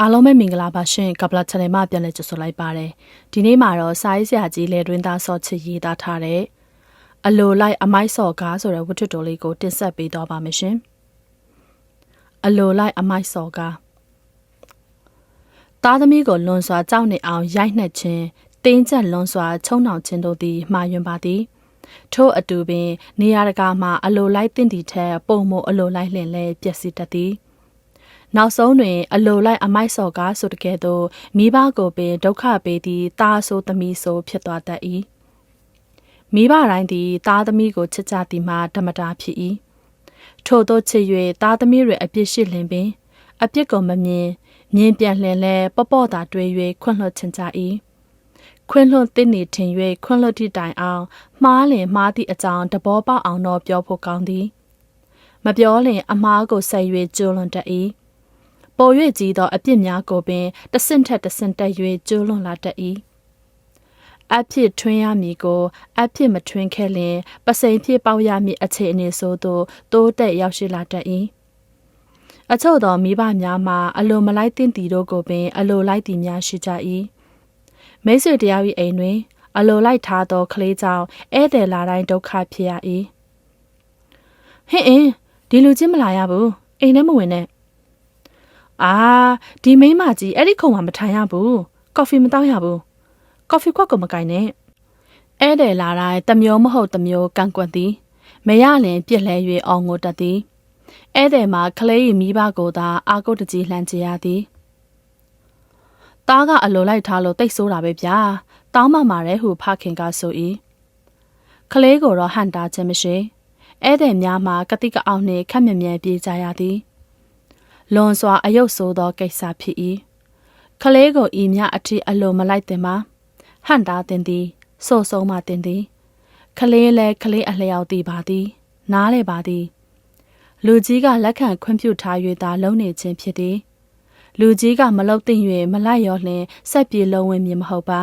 အားလုံးပဲမင်္ဂလာပါရှင်ကပလာ channel မှာပြန်လည်ကြိုဆိုလိုက်ပါတယ်ဒီနေ့မှာတော့စာရေးဆရာကြီးလေတွင်သားဆော့ချစ်ရေးသားထားတဲ့အလိုလိုက်အမိုက်ဆော့ကားဆိုတဲ့ဝတ္ထုတော်လေးကိုတင်ဆက်ပေးတော့ပါမယ်ရှင်အလိုလိုက်အမိုက်ဆော့ကားသားသမီးကိုလွန်စွာကြောက်နေအောင်ရိုက်နှက်ခြင်းတင်းကျပ်လွန်စွာချုံနှောင်ခြင်းတို့သည်မှားယွင်းပါသည်ထို့အတူပင် နေရာတကာမှာအလိုလိုက်တင့်တီထက်ပုံမအလိုလိုက်လင်လဲပျက်စီးတတ်သည် နောက်ဆုံးတွင် အလိုလိုက်အမိုက်စော်ကားဆိုတကယ်တော့မိဘကိုပင်ဒုက္ခပေးသည့်တာဆိုသမီးဆိုဖြစ်သွားတတ်၏မိဘတိုင်းသည်တာသမီးကိုချစ်ကြသည်မှာဓမ္မတာဖြစ်၏ထို့သောချစ်၍တာသမီးတွေအပြစ်ရှိလင်ပင် အပြစ်ကိုမမြင်မြင်ပြန်လှန်လဲပေါ့ပေါ့သာတွေး၍ခွန့်လွှတ်ချင်ကြ၏ခွင်းလွှတ်တင်နေထင်၍ခွင်းလွှတ်တိတိုင်အောင်မှားလင်မှားသည့်အကြောင်းတဘောပေါက်အောင်တော့ပြောဖို့ကောင်းသည် မပြောလင်အမားကိုဆက်၍ကျွလွန်တတ်၏ ပေါ်၍ကြီးသောအပြစ်များကိုပင်တဆင့်ထက်တဆင့်တက်၍ကျိုးလွန်လာတတ်၏အဖြစ်ထွင်းရမည်ကို အဖြစ်မထွင်းခဲ့လျင်ပစိန်ဖြစ်ပေါက်ရမည်အခြေအနေဆိုသို့တိုးတက်ရောက်ရှိလာတတ်၏အချို့သောမိဘများမှာအလိုမလိုက်သင့်သည်တို့ကိုပင် အလိုလိုက်သည်များရှိကြ၏မိတ်ဆွေတယောက်၏အိမ်တွင် အလိုလိုက်ထားသောကလေးကြောင့်ဧည့်သည်လာတိုင်းဒုက္ခဖြစ်ရ၏ဟင်းအင်းဒီလူချင်းမလာရဘူးအိမ်ထဲမဝင်နဲ့ အာဒီမိန်းမကြီးအဲ့ဒီခုံမှာမထိုင်ရဘူးကော်ဖီမတောက်ရဘူးကော်ဖီခွက်ကိုမကင်နဲ့ဧည့်သည်လာတိုင်းတမျိုးမဟုတ်တမျိုးကန့်ကွက်သည်မရလင်ပြစ်လဲ၍အောင်ငိုတတ်သည်ဧည့်သည်မှာကလေး၏မိဘကိုသာအာကုတ်တကြီးလှမ်းကြရသည်တားကအလိုလိုက်ထားလို့တိတ်ဆိုးတာပဲဗျာတောင်းမှမာတယ်ဟုဖခင်ကဆို၏ကလေးကိုတော့ဟန်တာခြင်းမရှိဧည့်သည်များမှာကတိကအောင်နှင့်ခက်မြမြပြေးကြရသည် လွန်စွာအယုတ်ဆိုးသောကိစ္စဖြစ်၏ခလေးကိုဤမြအထိအလိုမလိုက်တင်ပါဟန်တာတင်သည်ဆိုဆုံးမှတင်သည်ခလေးလဲခလေးအလျောက်တည်ပါသည် နားလေပါသည် လူကြီးကလက်ခံခွင့်ပြုထား၍သာလုံနေခြင်းဖြစ်သည် လူကြီးကမလုတ်သိမ့်၍မလိုက်ရောလျင်ဆက်ပြေလုံးဝင်မြင်မဟုတ်ပါ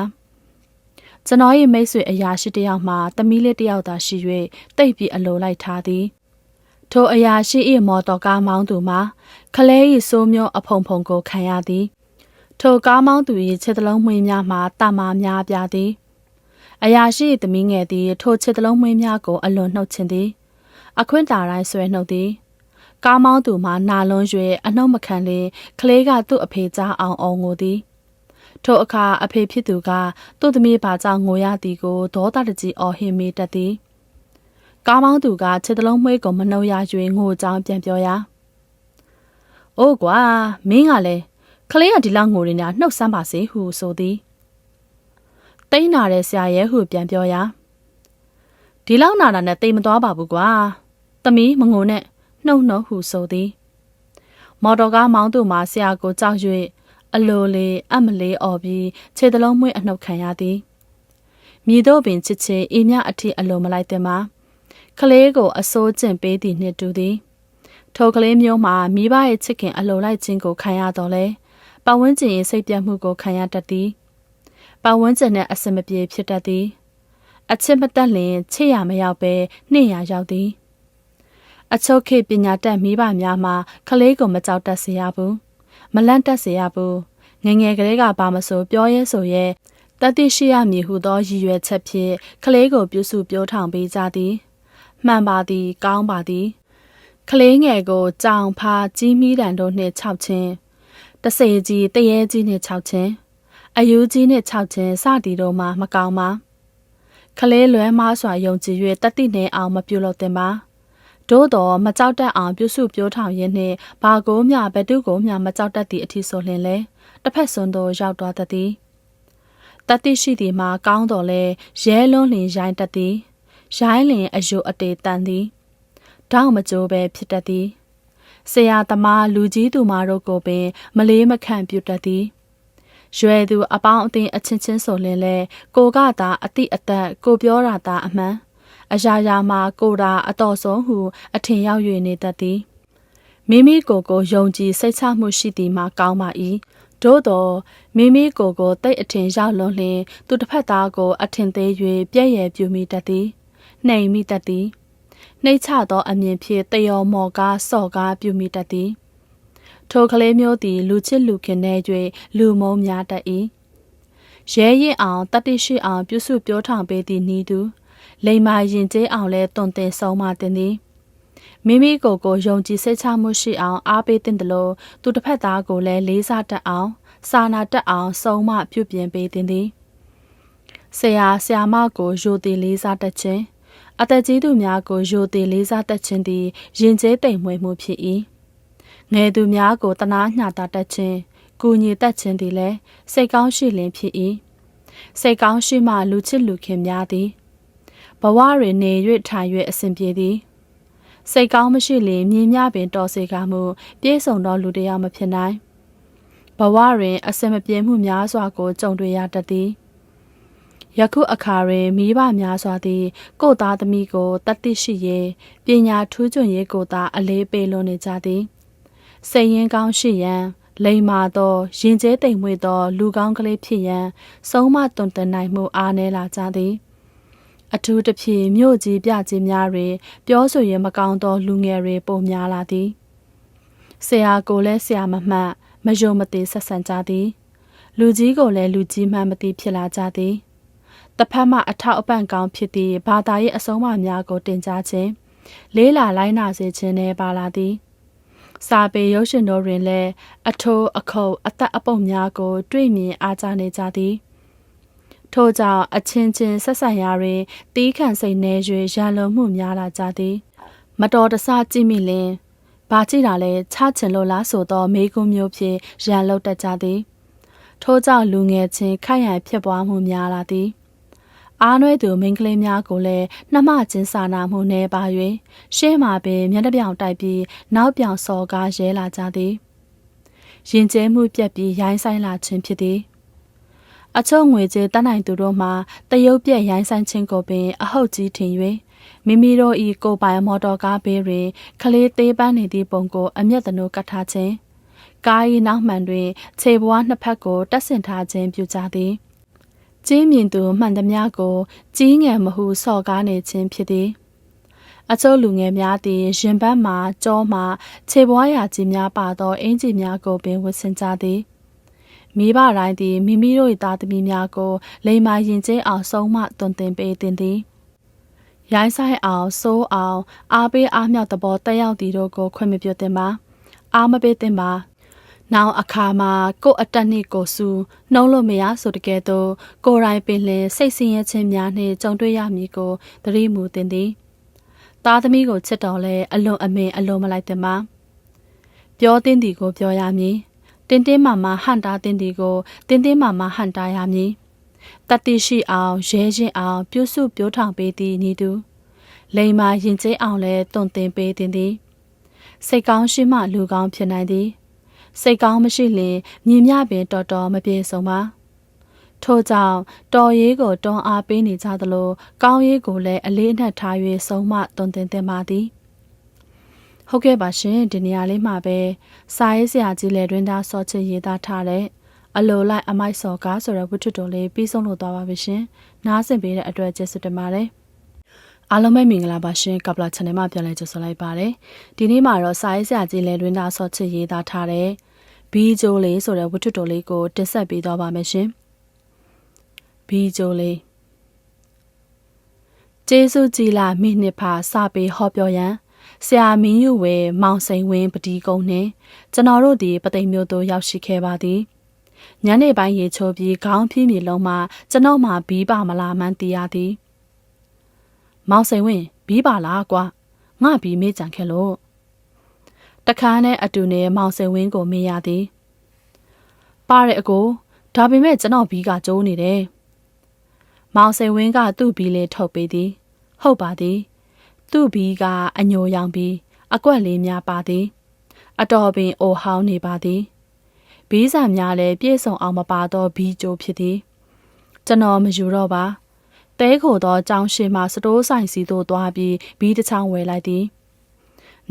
ကျွန်တော်ရဲ့မိတ်ဆွေအရာရှိတယောက်မှသမီးလေးတယောက်သာရှိ၍တိတ်ပြီးအလိုလိုက်ထားသည် ထိုအရာရှိ၏မော်တော်ကားမောင်းသူမှာခလဲ၏စိုးမျိုးအဖုံဖုံကိုခံရသည်ထိုကားမောင်းသူ၏ခြေတလုံးမွေးများမှာတာမာများပြသည်အရာရှိ၏သမီးငယ်သည်ထိုခြေတလုံးမွေးများကိုအလွန်နှုတ်ချင်သည် အခွင့်တာတိုင်းဆွဲနှုတ်သည်ကားမောင်းသူမှာနာလွန်၍အနှုတ်မခံလေကလေးကသူ့အဖေကြားအောင်အောင်ငိုသည်ထိုအခါအဖေဖြစ်သူကသူ့သမီးဘာကြောင့်ငိုရသည်ကိုဒေါသတကြီးအော်ဟစ်မိတတ်သည် ကားမောင်းသူကခြေတလုံးမွေးကိုမနှုတ်ရ၍ငိုကြောင်းပြန်ပြောရာ။အိုးကွာမင်းကလည်းကလေးကဒီလောက်ငိုနေတာနှုတ်ဆန်းပါစေဟုဆိုသည်။တိတ်နာတဲ့ဆရာရဲ့ဟုပြန်ပြောရာ။ဒီလောက်နာတာနဲ့တိတ်မသွားပါဘူးကွာ။သမီးမငိုနဲ့နှုတ်နှုတ်ဟုဆိုသည်။မော်တော်ကားမောင်းသူမှာဆရာကိုကြောက်၍အလိုလေးအမလေးអော်ပြီးခြေတလုံးမွေးအနှုတ်ခံရသည်။မြည်တော့ပင်ချစ်ချစ်အေးမြအထီအလိုမလိုက်တဲ့မှာ ကလေးကိုအစိုးကျင့်ပေးသည့်နှစ်တူသည်ထိုကလေးမျိုးမှာမိဘရဲ့ချစ်ခင်အလိုလိုက်ခြင်းကိုခံရတော့လဲပတ်ဝန်းကျင်ရဲ့စိတ်ပြတ်မှုကိုခံရတတ်သည်ပတ်ဝန်းကျင်နဲ့အစမပြေဖြစ်တတ်သည် အချစ်မတက်လင်ချစ်ရမရောက်ပဲနှင့်ရရောက်သည် အချုပ်ခေပညာတတ်မိဘများမှာကလေးကိုမကြောက်တတ်စေရဘူးမလန့်တတ်စေရဘူးငငယ်ကလေးကဘာမဆိုပြောရဲဆိုရဲတတိရှိရမည်ဟုသောရည်ရွယ်ချက်ဖြင့်ကလေးကိုပြုစုပြောထောင်ပေးကြသည် မှန်ပါသည် ကောင်းပါသည်ကလေးငယ်ကိုကြောင်ဖားကြီးမီးတန်တို့နှင့်ခြောက်ခြင်းတစေကြီးတရေကြီးနှင့်ခြောက်ခြင်းအယူကြီးနှင့်ခြောက်ခြင်းစသည်တို့မှမကောင်းပါကလေးလွဲမားစွာယုံကြည်၍တတိနှင့်အောင်မပြုလုပ်သင့်ပါသို့တော်မကြောက်တတ်အောင်ပြုစုပြောထောင်ရင်းနှင့်ဘာကိုမျှဘသူကိုမျှမကြောက်တတ်သည့်အထီဆိုလျင်လဲတစ်ဖက်စွန်းသို့ရောက်သွားတတ်သည်တတိရှိသည်မှာကောင်းတော်လဲရဲလွန်းလျင်ရိုင်းတတ်သည် ရိုင်းလင်အယုအတေတန်သည်တောင်းမကြိုးပဲဖြစ်တတ်သည်ဆရာသမားလူကြီးသူမတို့ကိုပင် မလေးမခန့်ပြုတတ်သည်ရွယ်သူအပေါင်းအသင်းအချင်းချင်းဆိုလင်လဲကိုကသာအတိအသက်ကိုပြောတာသာအမှန်အရာရာမှာကိုတာအတော်ဆုံးဟု အထင်ရောက်၍နေတတ်သည်မိမိကိုယ်ကိုယုံကြည်စိတ်ချမှုရှိသည်မှာကောင်းပါ၏သို့သောမိမိကိုယ်ကိုတိတ်အထင်ရောက်လွန်လျင်သူတစ်ဖက်သားကို အထင်သေး၍ပြည့်ရပြူမိတတ်သည် နှိမ်မိတတ်သည်နှိမ့်ချသောအမြင်ဖြင့်တယောမော်ကားစော့ကားပြုမိတတ်သည်ထိုကလေးမျိုးသည် လူချစ်လူခင်နေ၍လူမုံများတတ်၏ရဲရင်အောင်တတိရှိအောင်ပြုစုပြောထောင်ပေးသည့်ဤသူလိမ္မာရင်ကျေးအောင်လဲတွန်တင်ဆုံးမတင်သည်မိမိကိုယ်ကိုယုံကြည်စိတ်ချမှုရှိအောင်အားပေးတဲ့တလို့သူတစ်ဖက်သားကိုလည်းလေးစားတတ်အောင်စာနာတတ်အောင်ဆုံးမပြုပြင်ပေးတဲ့သည်ဆရာဆရာမကိုယိုသည်လေးစားတတ်ခြင်း အသက်ကြီးသူများကိုယိုသည်လေးစားတတ်ခြင်းသည်ယဉ်ကျေးတိမ်မွေ့မှုဖြစ်၏ငယ်သူများကိုတနာညှာတာတတ်ခြင်းကူညီတတ်ခြင်းသည်လည်းစိတ်ကောင်းရှိလင်ဖြစ်၏စိတ်ကောင်းရှိမှလူချစ်လူခင်များသည်ဘဝတွင်နေ၍ထိုင်၍အစဉ်ပြေသည်စိတ်ကောင်းမရှိလျင်မြင်မြပင်တော်စေကားမှုပြည့်စုံသောလူတစ်ယောက်မဖြစ်နိုင်ဘဝတွင်အစင်မပြေမှုများစွာကိုကြုံတွေ့ရတတ်သည် ယခုအခါတွင်မိဘများစွာသည် ကိုယ်သားသမီးကိုတတ်သိရှိရေးပညာထူးချွန်ရေးကိုသာအလေးပေးလွန်နေကြသည်စိတ်ရင်းကောင်းရှိရန်လိမ္မာသောရင်ကျဲတိမ်မွေ့သော လူကောင်းကလေးဖြစ်ရန်ဆုံးမတွင်တနိုင်မှုအားနည်းလာကြသည်အထူးသဖြင့်မြို့ကြီးပြကြီးများတွင်ပြောဆိုရင်မကောင်းသောလူငယ်တွေပုံများလာသည်ဆရာကိုလည်းဆရာမမှတ်မယုံမသိဆက်ဆံကြသည် လူကြီးကိုလည်းလူကြီးမှန်မသိဖြစ်လာကြသည် တစ်ဖက်မှအထောက်အပံ့ကောင်းဖြစ်သည့်ဘာသာရေးအဆုံးအမများကိုတင်ကြားခြင်းလေးလာလိုက်နာစေခြင်းနဲ့ပါလာသည်စာပေရုပ်ရှင်တို့တွင်လည်းအထိုးအခုပ်အသက်အပုတ်များကို တွေ့မြင်အားကြနေကြသည်ထို့ကြောင့်အချင်းချင်းဆက်ဆံရာတွင်တီးခန့်စိတ်နေ၍ရန်လုံမှုများလာကြသည် မတော်တဆကြည့်မိလင်ဘာကြည့်တာလဲချချင်လို့လားဆိုသောမေးခွန်းမျိုးဖြင့်ရန်လုတ်တတ်ကြသည် ထို့ကြောင့်လူငယ်ချင်းခိုက်ရန်ဖြစ်ပွားမှုများလာသည် အားနွဲသူမိန်းကလေးများကိုလည်းနှမချင်းစာနာမှုနှဲပါ၍ရှေ့မှာပင်မျက်နှာပြောင်တိုက်ပြီးနောက်ပြောင်စော်ကားရဲလာကြသည်ရင်ကျဲမှုပြက်ပြီးရိုင်းဆိုင်လာခြင်းဖြစ်သည်အချုံငွေကြေးတတ်နိုင်သူတို့မှတရုတ်ပြက်ရိုင်းဆိုင်ခြင်းကိုပင်အဟုတ်ကြီးထင်၍မိမိတို့၏ကိုပိုင်မော်တော်ကားဘေးတွင်ကလေးသေးပန်းနေသည့်ပုံကိုအမျက်တနိုးကတ်ထားခြင်းကား၏နောက်မှန်တွင်ခြေဘွားနှစ်ဖက်ကိုတက်ဆင်ထားခြင်းပြုကြသည် ကျင်းမြင့်သူမှန်သမျှကိုကြီးငယ်မဟုစော်ကားနေခြင်းဖြစ်သည်အချို့လူငယ်များသည်ရင်ဘတ်မှကြောမှခြေပွားရာကြီးများပါသောအင်ဂျီများကိုပင်ဝတ်ဆင်ကြသည်မိဘတိုင်းသည်မိမိတို့၏သားသမီးများကိုလိမ္မာရင်ကျဲအောင်ဆုံးမတွင်တင်ပေးတင်သည်ရိုင်းဆိုင်အောင်စိုးအောင်အားပေးအားမြောက်သဘောတက်ရောက်သည်တို့ကိုခွင့်မပြုသင်ပါအားမပေးသင်ပါ နောက်အခါမှာကို့အတက်နှင့်ကိုစုနှုံးလို့မရဆိုတကယ်တော့ကိုယ်တိုင်ပင်လင်စိတ်ဆင်းရဲခြင်းများနှင့်ကြုံတွေ့ရမည်ကိုသတိမူတင်သည်သားသမီးကိုချစ်တော်လဲအလွန်အမင်အလွန်မလိုက်သင်ပါပြောသင့်သည်ကိုပြောရမည်တင်းတင်းမာမာဟန်တာတင်ဒီကိုတင်းတင်းမာမာဟန်တာရမည်တတိရှိအောင်ရဲရင်အောင် ပြုစုပြောထောင်ပေးသည်နီးသူလိမ္မာရင်ကျဲအောင်လဲတွန်တင်ပေးတင်သည်စိတ်ကောင်းရှိမှလူကောင်းဖြစ်နိုင်သည် စိတ်ကောင်းမရှိလျင်မြင်မြပင်တော်တော်မပြေဆုံးပါထို့ကြောင့်တော်ရေးကိုတွန်းအားပေးနေကြသလိုကောင်းရေးကိုလည်းအလေးအနက်ထား၍ဆုံးမတွင်တင်တင်ပါသည်ဟုတ်ကဲ့ပါရှင်ဒီနေရာလေးမှာပဲစာရေးဆရာကြီးလည်းတွင်သားစောချစ်ရေးသားထားတဲ့အလိုလိုက်အမိုက်စော်ကားဆိုတဲ့ဝတ္ထုတော်လေးပြီးဆုံးလို့သွားပါပြီရှင်နားဆင်ပေးတဲ့အတွက်ကျေးဇူးတင်ပါတယ်အားလုံးပဲမင်္ဂလာပါရှင်ကပလာ channel မှာပြန်လည်ကြိုဆိုလိုက်ပါတယ်ဒီနေ့မှာတော့စာရေးဆရာကြီးလည်းတွင်သားစောချစ်ရေးသားထားတဲ့ ဘီဂျိုလေးဆိုတဲ့ဝတ္ထုတော်လေးကိုတင်ဆက်ပေးသွားပါမယ်ရှင်ဘီဂျိုလေးကျေးဇူးကြီးလာမိနှစ်ဖာစပေးဟောပြောရန်ဆရာမင်းယူဝဲမောင်စိန်ဝင်းပတီကုန်းနှင့်ကျွန်တော်တို့ဒီပသိမ်မျိုးတို့ရောက်ရှိခဲ့ပါသည်ညနေပိုင်းရေချိုးပြီးခေါင်းဖြီးမြေလုံးမှကျွန်တော်မှဘီးပါမလားမှန်းသိရသည် မောင်စိန်ဝင်းဘီးပါလားကွာငါဘီးမေးကြံခဲ့လို့ တခါနဲ့အတူနဲ့မောင်စိန်ဝင်းကိုမေးရသည်ပါတဲ့အကိုဒါပေမဲ့ကျွန်တော်ဘီးကကျိုးနေတယ်မောင်စိန်ဝင်းကသူ့ဘီးလေးထုတ်ပေးသည် ဟုတ်ပါသည် သူ့ဘီးကအညိုရောင်ပြီးအကွက်လေးများပါသည် အတော်ပင်အိုဟောင်းနေပါသည်ဘီးဆံများလည်းပြည့်စုံအောင်မပါသောဘီးကြိုဖြစ်သည်ကျွန်တော်မယူတော့ပါတဲခိုသောကြောင်းရှိမှစတိုးဆိုင်စီသို့သွားပြီးဘီးတစ်ချောင်းဝယ်လိုက်သည်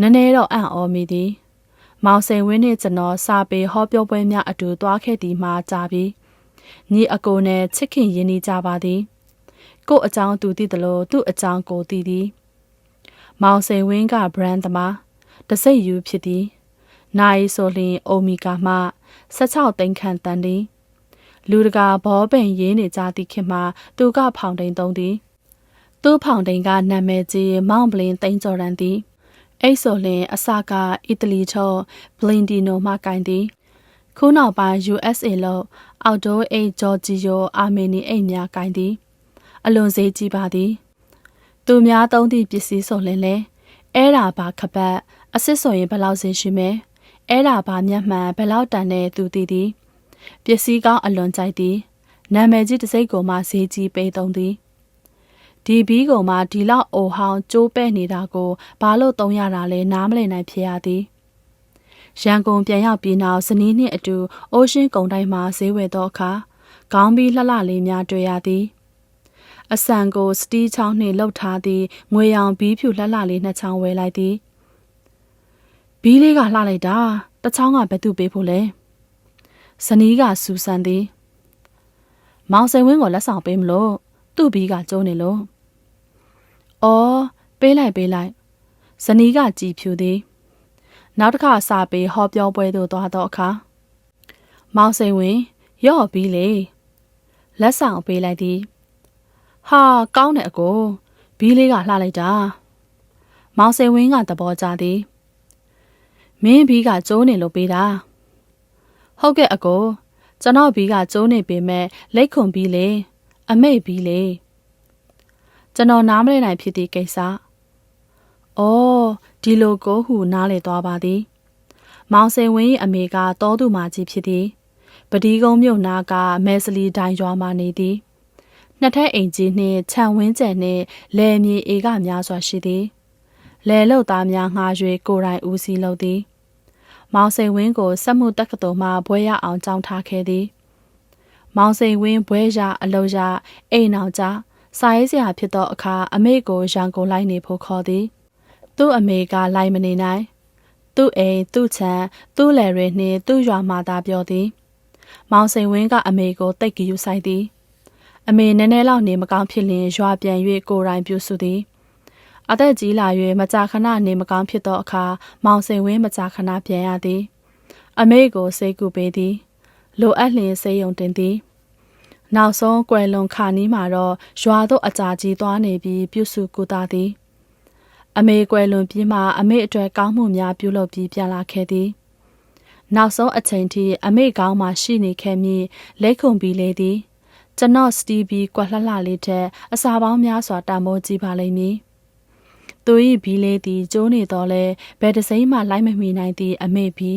နည်းနည်းတော့အံ့ဩမိသည်မောင်စိန်ဝင်းနှင့်ကျွန်တော်စာပေဟောပြောပွဲများအတူသွားခဲ့သည်မှာကြာပြီညီအကိုနဲ့ချစ်ခင်ရင်းနှီးကြပါသည်ကို့အကြောင်းသူသိသလိုသူ့အကြောင်းကိုသိသည်မောင်စိန်ဝင်းက brand သမားတစိတ်ယူဖြစ်သည်နိုင်ဆိုလျင်အိုမီဂါမှ16သိန်းခန့်တန်သည်လူတကာဘောပင်ရင်းနေကြသည့်ခေတ်မှာသူကဖောင်တိန်သုံးသည်သူ့ဖောင်တိန်ကနာမည်ကြီးမောင်ဘလင်သိန်းကျော်ရန်သည် အဲ့ဆိုလျင်အစကအီတလီချောဘလင်ဒီနိုမှကင်သည်ခုနောက်ပိုင်း USA လို့အော်တိုအိတ်ဂျော်ဂျီယိုအာမေနီအိတ်များကင်သည် အလွန်ဈေးကြီးပါသည် သူများသုံးသည့်ပစ္စည်းဆိုလင်လဲအဲ့ဒါပါခပတ်အစ်စ်ဆိုရင်ဘယ်လောက်ဈေးရှိမဲအဲ့ဒါပါမျက်မှန်ဘယ်လောက်တန်တဲ့သူတည်သည်ပစ္စည်းကောင်းအလွန်ကြိုက်သည်နာမည်ကြီးတစ်စိတ်ကိုမှဈေးကြီးပေးသုံးသည် ဒီဘီးကိုမှဒီလောက်အိုဟောင်းကျိုးပဲ့နေတာကိုဘာလို့သုံးရတာလဲနားမလည်နိုင်ဖြစ်ရသည်ရန်ကုန်ပြန်ရောက်ပြီးနောက်ဇနီးနှင့်အတူအိုးရှင်းကုံတိုင်းမှာဈေးဝယ်သောအခါခေါင်းပြီးလှလှလေးများတွေ့ရသည်အဆန်ကိုစတီးချောင်းနှင့်လှုပ်ထားသည့်ငွေရောင်ဘီးဖြူလှလှလေးနှစ်ချောင်းဝယ်လိုက်သည်ဘီးလေးကလှလိုက်တာတစ်ချောင်းကဘယ်သူပေးဖို့လဲဇနီးကစူဆန်သည်မောင်စိန်ဝင်းကိုလက်ဆောင်ပေးမလို့သူ့ဘီးကကျုံးနေလို့ အော်ပေးလိုက်ပေးလိုက်ဇနီးကကြည်ဖြူသည်နောက်တစ်ခါစာပေးဟောပြောပွဲသို့သွားတော့အခါမောင်စိန်ဝင်းရော့ဘီးလေလက်ဆောင်ပေးလိုက်သည်ဟာကောင်းတယ်အကိုဘီးလေးကလှလိုက်တာမောင်စိန်ဝင်းကသဘောကျသည်မင်းဘီးကကျိုးနေလို့ပေးတာဟုတ်ကဲ့အကိုကျွန်တော်ဘီးကကျိုးနေပေမဲ့လက်ခွန်ဘီးလေအမိတ်ဘီးလေ ကျွန်တော်နားမလည်နိုင်ဖြစ်သည့်ကိစ္စအော်ဒီလိုကိုဟုနားလေသွားပါသည်မောင်စိန်ဝင်း၏အမေကတောသူမာကြီးဖြစ်သည်ပဒီကုံမြို့နာကမဲစလီတိုင်းရွာမှနေသည်နှစ်ထပ်အိမ်ကြီးနှင့်ခြံဝင်းကျန်နှင့်လယ်မြေဧကများစွာရှိသည်လယ်လုတ်သားများငှား၍ကိုယ်တိုင်ဦးစီးလုပ်သည်မောင်စိန်ဝင်းကိုစက်မှုတက္ကသိုလ်မှဘွဲရအောင်ကြောင်းထားခဲ့သည်မောင်စိန်ဝင်းဘွဲရအလုံးရအိမ်အောင်ကြ စာရေးစရာဖြစ်သောအခါအမေကိုရန်ကုန်လိုက်နေဖို့ခေါ်သည်သူ့အမေကလိုက်မနေနိုင်သူ့အိမ်သူ့ခြံသူ့လယ်တွေနှင့်သူ့ရွာမှသာပြောသည် မောင်စိန်ဝင်းကအမေကိုတိတ်ကြယူဆိုင်သည် အမေနည်းနည်းလောက်နေမကောင်းဖြစ်လျင်ရွာပြန်၍ကိုယ်တိုင်ပြုစုသည်အသက်ကြီးလာ၍မကြာခဏနေမကောင်းဖြစ်သောအခါမောင်စိန်ဝင်းမကြာခဏပြန်ရသည် အမေကိုစိတ်ကူပေးသည် လိုအပ်လျင်စေယုံတင်သည် နောက်ဆုံးကွယ်လွန်ခါနီးမှာတော့ရွာသို့အကြာကြီးသွားနေပြီးပြုစုကူတာသည်အမေကွယ်လွန်ပြီးမှအမေအတွက်ကောင်းမှုများပြုလုပ်ပြီးပြန်လာခဲ့သည်နောက်ဆုံးအချိန်ထိအမေကောင်းမှရှိနေခဲ့မည်လက်ခုံပြီးလေသည်ကျွန်တော်စတီးဘီကွက်လှလှလေးတဲ့အစာပေါင်းများစွာတန်ဖိုးကြည့်ပါလိမ့်မည်။သူ၏ဘီလေးသည်ကျိုးနေတော့လဲဘယ်တစ်စိမ့်မှလိုက်မမီနိုင်သည့်အမေဘီ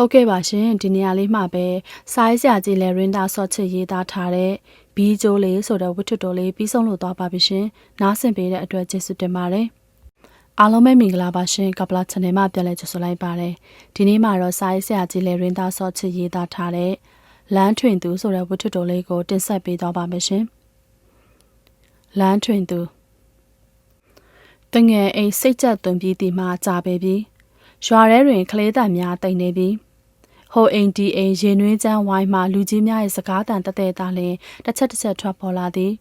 ဟုတ်ကဲ့ပါရှင်ဒီနေရာလေးမှာပဲစားစရာကြီးလဲရင်တာဆော့ချစ်ရေးသားထားတဲ့ဘီကျိုးလေးဆိုတဲ့ဝတ္ထုတော်လေးပြီးဆုံးလို့သွားပါပြီရှင်။နားဆင်ပေးတဲ့အတွက်ကျေးဇူးတင်ပါတယ်။အားလုံးပဲမင်္ဂလာပါရှင်ကပလာ channel မှာပြန်လည်ကြိုဆိုလိုက်ပါတယ်ဒီနေ့မှာတော့စာရေးဆရာကြီးလေရင်သားဆော့ချစ်ရေးသားထားတဲ့လမ်းထွင်သူဆိုတဲ့ဝတ္ထုတော်လေးကိုတင်ဆက်ပေးသွားပါမယ်ရှင်လမ်းထွင်သူတငယ်အိမ်စိတ်ကြသွန်ပြီးဒီမှာကြာပဲပြီးရွာထဲတွင်ကလေးတံများတိတ်နေပြီး ဟိုအိမ်ဒီအိမ်ရင်နှွေးချမ်းဝိုင်းမှလူကြီးများရဲ့စကားတန်တသက်သာလင်တစ်ချက်တစ်ချက်ထွက်ပေါ်လာသည်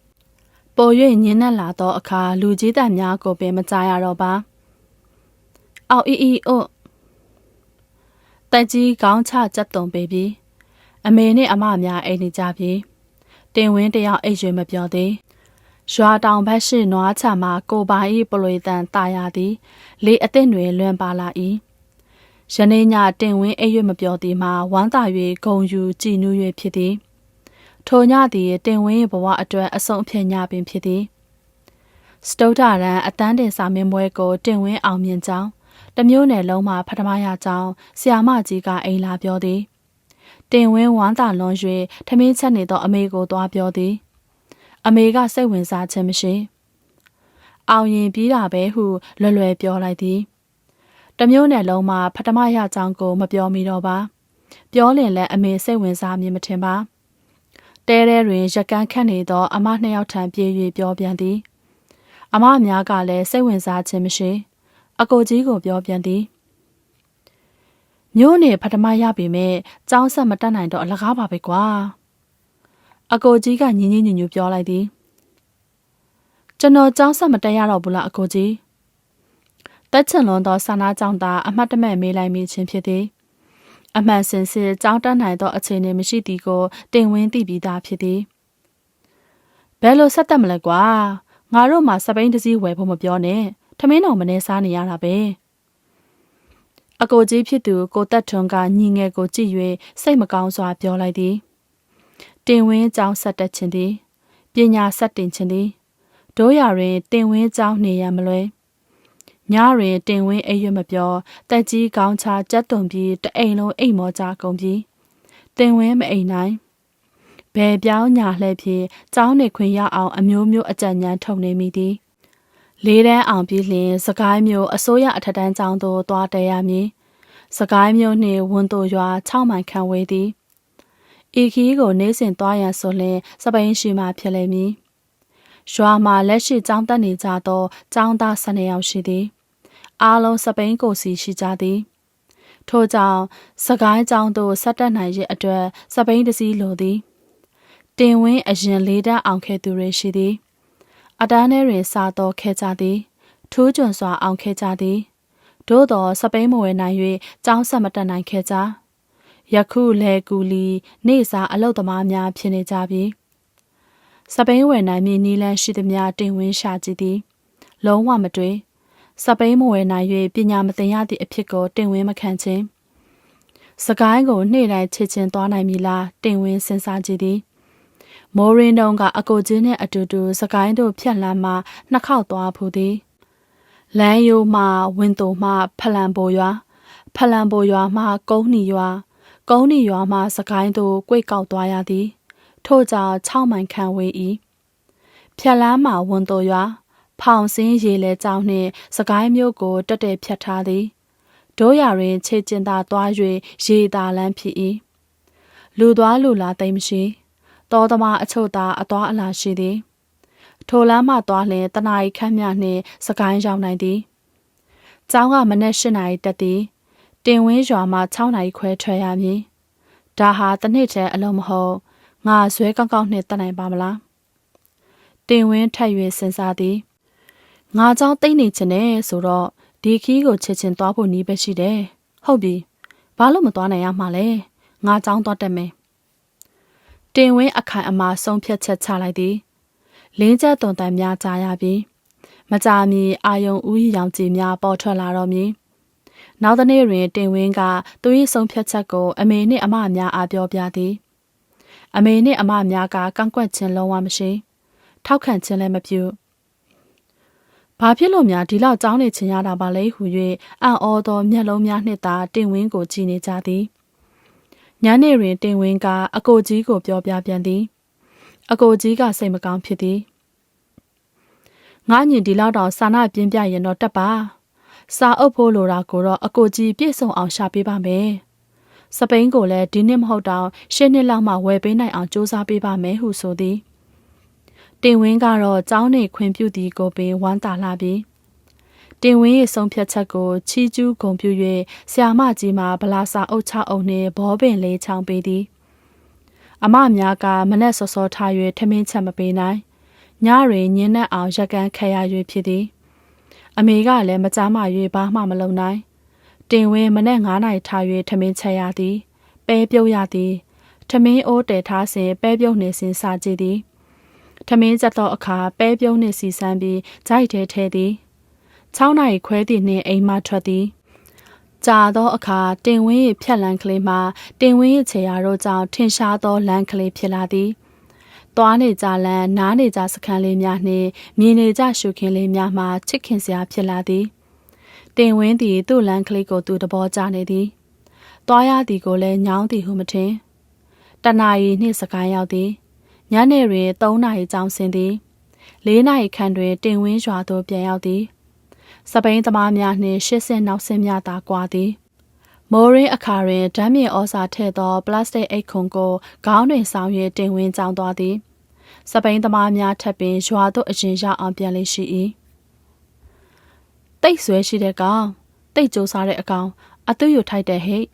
ပေါ်၍ညင်းနှက်လာသောအခါလူကြီးတန်များကိုပင်မကြရတော့ပါအော်အီအီအွတ်တက်ကြီးကောင်းချကြက်တုံပေပြီအမေနဲ့အမများအိမ်နေကြပြီတင်ဝင်းတယောက်အိမ်ရွေမပြောသေးရွာတောင်ဘက်ရှိနွားချမှာကိုပိုင်ဤပလွေတန်တာယာသည် လေအသင့်တွင်လွန်ပါလာ၏ ယနေ့ညတင်ဝင်းအိတ်ရွေမပြောသည်မှာဝမ်းသာ၍ဂုံယူကြည်နူး၍ဖြစ်သည်ထိုညသည်တင်ဝင်း၏ဘဝအတွက်အဆုံးအဖြစ်ညပင်ဖြစ်သည်စတုဒ္ဒရန်အတန်းတင်စာမင်းပွဲကို တင်ဝင်းအောင်မြင်ကြောင်းတမျိုးနယ်လုံးမှာပထမရကြောင်းဆရာမကြီးကအိမ်လာပြောသည်တင်ဝင်းဝမ်းသာလွန်၍ထမင်းချက်နေသောအမေကိုသွားပြောသည် အမေကစိတ်ဝင်စားခြင်းမရှိအောင်ရင်ပြီးတာပဲဟုလွယ်လွယ်ပြောလိုက်သည် တမျိုးနယ်လုံးမှာပထမရကြောင်းကို မပြောမိတော့ပါပြောလင်လည်းအမေစိတ်ဝင်စားမည်မထင်ပါတဲတဲတွင်ရကန်းခတ်နေသော အမနှစ်ယောက်ထံပြေး၍ပြောပြန်သည် အမအများကလည်းစိတ်ဝင်စားခြင်းမရှိအကိုကြီးကိုပြောပြန်သည်မျိုးနေပထမရပြီမဲ့ចောင်းဆက်မတက်နိုင်တော့အလကားပါပဲကွာအကိုကြီးကညင်းညင်းညညပြောလိုက်သည်ကျွန်တော်ចောင်းဆက်မတက်ရတော့ဘူးလားအကိုကြီး တက်ချင်လွန်သောဆန္ဒကြောင့်သာအမှတ်တမဲ့မေးလိုက်မိခြင်းဖြစ်သည်အမှန်စင်စစ်ကြောင်းတက်နိုင်သောအခြေအနေမရှိသည်ကိုတင်ဝင်းသိပြီးသားဖြစ်သည်ဘယ်လိုဆက်တက်မလဲကွာငါတို့မှစပိန်တစည်းဝယ်ဖို့မပြောနဲ့ထမင်းတော်မနေစားနေရတာပဲအကိုကြီးဖြစ်သူကိုတက်ထွန်းကညီငယ်ကိုကြည့်၍စိတ်မကောင်းစွာပြောလိုက်သည်တင်ဝင်းကြောင်းဆက်တက်ခြင်းသည်ပညာဆက်တင်ခြင်းသည်တို့ရတွင်တင်ဝင်းကြောင်းနေရမလွယ် ညတွင်တင်ဝင်းအိပ်ရမပြောတက်ကြီးကောင်းချကြက်သွန်ပြီးတအိမ်လုံးအိမ်မောကြကုန်ပြီတင်ဝင်းမအိမ်နိုင်ဘယ်ပြောင်းညာလှဲ့ဖြင့်ကျောင်းနေခွင်ရအောင်အမျိုးမျိုးအကြံဉာဏ်ထုတ်နေမိသည်လေးတန်းအောင်ပြီးလျင်စကိုင်းမျိုးအစိုးရအထက်တန်းကျောင်းသို့သွားတက်ရမည်စကိုင်းမျိုးနှင့်ဝန်တိုရွာ6မိုင်ခန့်ဝေးသည်ဤခီးကိုနေစဉ်သွားရန်ဆိုလျင်စပိန်ရှိမှဖြစ်လိမ့်မည်ရွာမှာလက်ရှိကျောင်းတက်နေကြသောကျောင်းသား12ယောက်ရှိသည် အားလုံးစပိန်ကိုစီရှိကြသည်ထို့ကြောင့်စကိုင်းကျောင်းသို့ဆက်တက်နိုင်ရဲ့အတွက်စပိန်တစည်းလိုသည် တင်ဝင်းအရင်လေးတန်းအောင်ခဲ့သူတွေရှိသည် အတန်းထဲတွင်စားတော်ခဲ့ကြသည် ထိုးကျွံစွာအောင်ခဲ့ကြသည်သို့တော်စပိန်မဝယ်နိုင်၍ကျောင်းဆက်မတက်နိုင်ခဲ့ကြယခုလေကူလီ နေစာအလုတ်သမားများဖြစ်နေကြပြီစပိန်ဝယ်နိုင်မည်နီလန်းရှိသည်များတင်ဝင်းရှာကြည့်သည် လုံးဝမတွေ့ စပိန်မဝယ်နိုင်၍ပညာမသင်ရသည့်အဖြစ်ကိုတင်ဝင်းမခံခြင်းစကိုင်းကိုနှိမ့်တိုင်းချစ်ချင်းသွားနိုင်မည်လားတင်ဝင်းစဉ်းစားကြည့်သည်မိုးရင်းတုံးကအကိုချင်းနဲ့အတူတူစကိုင်းတို့ဖြတ်လမ်းမှနှစ်ခေါက်သွားဖူးသည်လမ်းယိုမှဝင်းတုံမှဖလန်ပိုရွာဖလန်ပိုရွာမှကုန်းနီရွာကုန်းနီရွာမှစကိုင်းသို့ကြွေကောက်သွားရသည်ထို့ကြောင့်6မိုင်ခန့်ဝေး၏ဖြတ်လမ်းမှဝင်းတုံရွာ ဖောင်စင်းရေလဲကြောင်းနှင့်စကိုင်းမျိုးကိုတက်တက်ဖြတ်ထားသည်တို့ရတွင်ခြေကျင်သာသွား၍ရေသာလန်းဖြစ်၏လူသွားလူလာသိမ့်မရှိတောသမားအချို့သာအသွားအလာရှိသည် ထိုလမ်းမှသွားလျင်တနာ ਈ ခန့်မြနှင့်စကိုင်းရောက်နိုင်သည်။ကျောင်းကမနက်၈နာရီတက်သည်။တင်ဝင်းရွာမှ6နာရီခွဲထွက်ရမည်။ဒါဟာတစ်နှစ်တည်းအလုံးမဟုတ်ငါဇွဲကောင်းကောင်းနှင့်တက်နိုင်ပါမလား။တင်ဝင်းထက်၍စဉ်းစားသည်။ ငါเจ้าတိတ်နေခြင်းနဲ့ဆိုတော့ဒီခီးကိုချက်ချင်းသွားဖို့နီးပဲရှိတယ်။ဟုတ်ပြီ။ဘာလို့မသွားနိုင်ရမှာလဲ။ငါเจ้าသွားတက်မယ်တင်ဝင်းအခိုင်အမာဆုံးဖြတ်ချက်ချလိုက်သည်လင်းကျက်သွန်တန်များကြားရပြီမကြာမီအာယုံဦးရောင်ကြီးများပေါ်ထွက်လာတော့မည်နောက်တစ်နေ့တွင်တင်ဝင်းကသူ၏ဆုံးဖြတ်ချက်ကိုအမေနှင့်အမများအားပြောပြသည်အမေနှင့်အမများကကန့်ကွက်ခြင်းလုံးဝမရှိထောက်ခံခြင်းလည်းမပြု ဘာဖြစ်လို့များဒီလောက်ကြောင်းနေချင်ရတာပါလဲဟု၍အံ့ဩသောမျက်လုံးများနှင့်သာတင်ဝင်းကိုကြည့်နေကြသည်ညနေတွင်တင်ဝင်းကအကိုကြီးကိုပြောပြပြန်သည် အကိုကြီးကစိတ်မကောင်းဖြစ်သည်ငါညင်ဒီလောက်တော့စာနာပြင်းပြရင်တော့တက်ပါစာအုပ်ဖို့လိုတာကိုတော့အကိုကြီးပြည့်စုံအောင်ရှာပေးပါမယ်စပိန်ကိုလည်းဒီနှစ်မဟုတ်တော့ရှစ်နှစ်လောက်မှဝယ်ပေးနိုင်အောင်စူးစမ်းပေးပါမယ်ဟုဆိုသည် တင်ဝင်းကတော့ကျောင်းနေခွင်ပြုသည်ကိုပင်ဝမ်းသာလာပြီးတင်ဝင်းရဲ့ဆုံးဖြတ်ချက်ကိုချီးကျူးဂုဏ်ပြု၍ဆ iam မကြီးမှာဗလာစာအုပ်ချအုပ်နှင့်ဘောပင်လေးချောင်းပေးသည်အမများကမနဲ့စောစောထား၍ထမင်းချက်မပေးနိုင်ညတွင်ညင်းနဲ့အောင်ရက်ကန်းခရ၍ဖြစ်သည် အမေကလည်းမကြားမ၍ဘာမှမလုပ်နိုင်တင်ဝင်းမနဲ့9နာရီထား၍ထမင်းချက်ရသည်ပဲပြုတ်ရသည်ထမင်းအိုးတဲထားစဉ်ပဲပြုတ်နေစဉ်စားကြည့်သည် ထမင်းချက်သောအခါပဲပြုံးနှင့်စီစမ်းပြီးဂျိုက်ထဲထဲသည်6နာရီခွဲသည့်နှင့်အိမ်မှထွက်သည်ကြာသောအခါတင်ဝင်း၏ဖြက်လန်းကလေးမှာတင်ဝင်း၏ခြေရာတို့ကြောင့်ထင်ရှားသောလမ်းကလေးဖြစ်လာသည်သွားနေကြလမ်းနားနေကြစခန်းလေးများနှင့်မြင်နေကြရှုခင်းလေးများမှာချစ်ခင်စရာဖြစ်လာသည်တင်ဝင်းသည်သူ့လမ်းကလေးကိုသူသဘောကျနေသည်သွားရသည်ကိုလည်းညောင်းသည်ဟုမထင်တနာရီနှင့်စကိုင်းရောက်သည် ညနေတွင်3နာရီကြောင်းဆင်းသည်4နာရီခန့်တွင် တင်ဝင်းရွာသို့ပြန်ရောက်သည်စပိန်သမားများနှင့်ရှစ်ဆင့်နောက်ဆင့်များသာကွာသည်မိုးရင်းအခါတွင်ဓာတ်မြေဩစာထည့်သော ပလတ်စတစ်အိတ်ခွန်ကိုခေါင်းတွင်ဆောင်၍တင်ဝင်းကြောင်းသွားသည်စပိန်သမားများထပ်ပင်ရွာသို့အရင်ရောက်အောင်ပြန်လေရှိ၏တိတ်ဆွဲရှိတဲ့ကောင်တိတ်ကြိုးစားတဲ့အကောင်အသွေးရထိုက်တဲ့ဟိတ်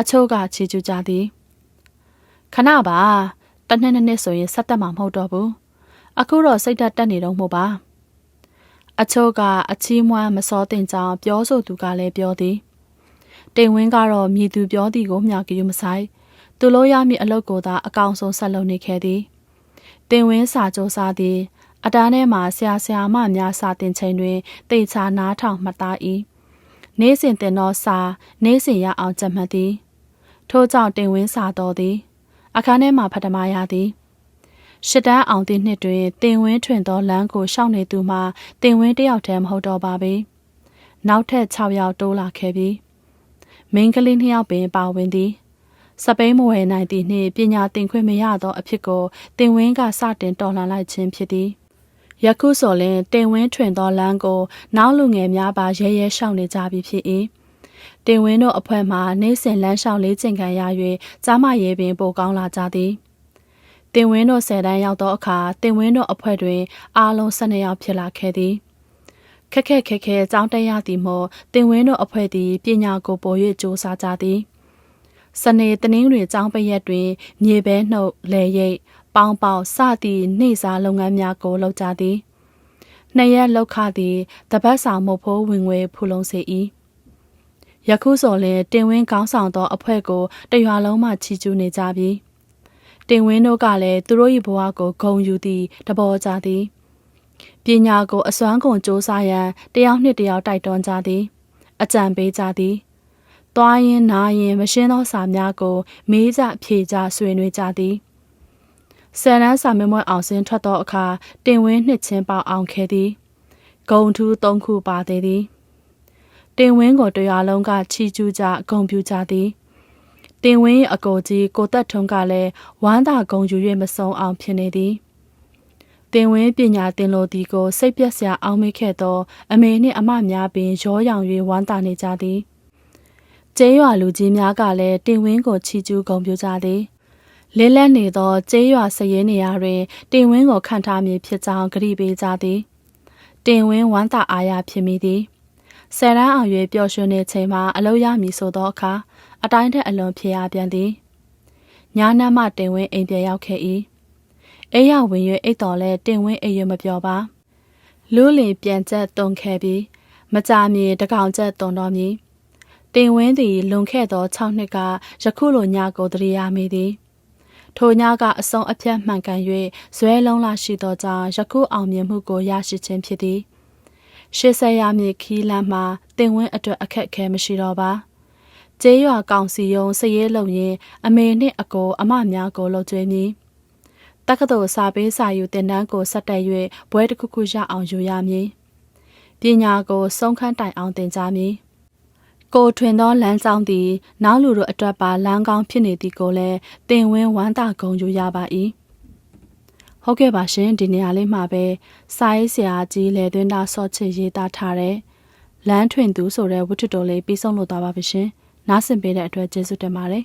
အချို့ကချီကျူးကြသည်ခဏပါ တနှစ်နှစ်နှစ်ဆိုရင်ဆက်တက်မှာမဟုတ်တော့ဘူးအခုတော့စိတ်ဓာတ်တက်နေတော့မို့ပါအချို့ကအချီးမွမ်းမစောတင်ကြောင်းပြောဆိုသူကလည်းပြောသည်တိမ်ဝင်းကတော့မြည်သူပြောသည်ကိုမျှကြည့်မဆိုင်သူလို့ရမည့်အလုပ်ကိုသာအကောင်ဆုံးဆက်လုပ်နေခဲ့သည်တင်ဝင်းစာကြိုးစားသည်အတားထဲမှာဆရာဆရာမများစာတင်ချိန်တွင်တိတ်ချာနားထောင်မှတ်သား၏နေ့စဉ်တင်သောစာနေ့စဉ်ရအောင်ကြက်မှတ်သည်ထို့ကြောင့်တင်ဝင်းစာတော်သည် အခန်းထဲမှဖတ်တမရသည်ရှစ်တန်းအောင်သည့်နှစ်တွင်တင်ဝင်းထွင်သောလမ်းကိုရှောက်နေသူမှာတင်ဝင်းတယောက်တည်းမဟုတ်တော့ပါပေနောက်ထပ်6ယောက်တိုးလာခဲ့ပြီမိန်းကလေးနှစ်ယောက်ပင်ပါဝင်သည်စပိန်မဝယ်နိုင်သည့်နှင့်ပညာသင်ခွင့်မရသောအဖြစ်ကိုတင်ဝင်းကစတင်တော်လှန်လိုက်ခြင်းဖြစ်သည်ယခုဆိုရင်တင်ဝင်းထွင်သောလမ်းကို နောက်လူငယ်များပါရဲရဲရှောင်နေကြပြီဖြစ်၏ တင်ဝင်းတို့အဖွဲ့မှနေစဉ်လမ်းလျှောက်လေးကျင်ခံရ၍ကြားမရဲပင်ပိုကောင်းလာကြသည်တင်ဝင်းတို့ဆယ်တန်းရောက်သောအခါတင်ဝင်းတို့အဖွဲ့တွင်အားလုံး12ယောက်ဖြစ်လာခဲ့သည်ခက်ခက်ခဲခဲကြောင်းတက်ရသည်မို့တင်ဝင်းတို့အဖွဲ့သည်ပညာကိုပို၍စ조사ကြသည်စနေတနင်္ဂနွေကျောင်းပရက်တွင်မြေပဲနှုတ်လဲရိတ်ပေါင်းပေါက်စသည့်နှိစားလုပ်ငန်းများကိုလုပ်ကြသည်နှစ်ရက်လောက်ခသည်တပတ်ဆောင်မဖို့ဝင်ငွေဖူလုံစေ၏ ယခုဆိုလျှင်တင်ဝင်းကောင်းဆောင်သောအဖွဲ့ကိုတရွာလုံးမှချီကျူးနေကြပြီတင်ဝင်းတို့ကလည်းသူတို့၏ဘဝကိုဂုံယူသည်တဘောကြသည်ပညာကိုအစွမ်းကုန်စ조사ရန်တယောက်နှစ်တယောက်တိုက်တွန်းကြသည် အကြံပေးကြသည်သွားရင်နာရင်မရှင်းသောစာများကိုမေးကြဖြေကြဆွေးနွေးကြသည်ဆယ်နန်းစာမေးပွဲအောင်စင်းထွက်သောအခါတင်ဝင်းနှစ်ချင်းပေါအောင်ခဲ့သည်ဂုံထူးသုံးခုပါသေးသည် တင်ဝင်းကိုတရားလုံးကချီကျူးကြဂုံပြူကြသည်တင်ဝင်းရဲ့အကိုကြီးကိုသက်ထုံးကလည်းဝမ်းသာဂုံယူ၍မဆုံးအောင်ဖြစ်နေသည်တင်ဝင်းပညာသင်လိုသည်ကိုစိတ်ပြက်စရာအောင်မေ့ခဲ့သော အမေနှင့်အမများပင်ရောရောင်၍ဝမ်းသာနေကြသည်ကျေးရွာလူကြီးများကလည်းတင်ဝင်းကိုချီကျူးဂုံပြူကြသည်လင်းလက်နေသောကျေးရွာစရဲနေရာတွင်တင်ဝင်းကိုခံထားမည်ဖြစ်ကြောင်းကြိပေးကြသည်တင်ဝင်းဝမ်းသာအားရဖြစ်မိသည် ဆယ်ရန်အောင်၍ပျော်ရွှင်နေချိန်မှာအလောက်ရမည်ဆိုသောအခါအတိုင်းထက်အလွန်ဖြစ်ရပြန်သည်ညာနမ်းမှတင်ဝင်းအိမ်ပြန်ရောက်ခဲ့၏အိရဝင်၍အိတ်တော်လဲတင်ဝင်းအိမ်ရမပြောပါလူလီပြန်ချက်တုံခဲ့ပြီးမကြမီတကောင်ချက်တုံတော်မည်တင်ဝင်းသည်လွန်ခဲ့သော6နှစ်ကယခုလိုညကိုတရိယာမိသည်ထိုညကအစုံအပြတ်မှန်ကန်၍ဇွဲလုံးလာရှိသောကြောင့်ယခုအောင်မြင်မှုကိုရရှိခြင်းဖြစ်သည် ရှေ့ဆက်ရမည့်ခီးလမ်းမှာတင်ဝင်းအတွက်အခက်အခဲမရှိတော့ပါကျေးရွာကောင်စီယုံစရဲလုံရင်အမေနှင့်အကိုအမများကိုလှုပ်ကြွေးမည်တက္ကသိုလ်စာပေးစာယူတင်တန်းကိုဆက်တက်၍ဘွဲတစ်ခုခုရအောင်ယူရမည်ပညာကိုဆုံးခန်းတိုင်အောင်သင်ကြားမည်ကိုထွင်သောလမ်းကြောင်းသည်နောက်လူတို့အတွက်ပါလမ်းကောင်းဖြစ်နေသည်ကိုလည်းတင်ဝင်းဝမ်းသာဂုဏ်ယူရပါ၏ ဟုတ်ကဲ့ပါရှင်ဒီနေရာလေးမှာပဲစာရေးဆရာကြီးလေသွင်းတာဆော့ချစ်ရေးသားထားတဲ့လမ်းထွင်သူဆိုတဲ့ဝတ္ထုတော်လေးပြီးဆုံးလို့သွားပါပြီရှင်နားဆင်ပေးတဲ့အတွက်ကျေးဇူးတင်ပါတယ်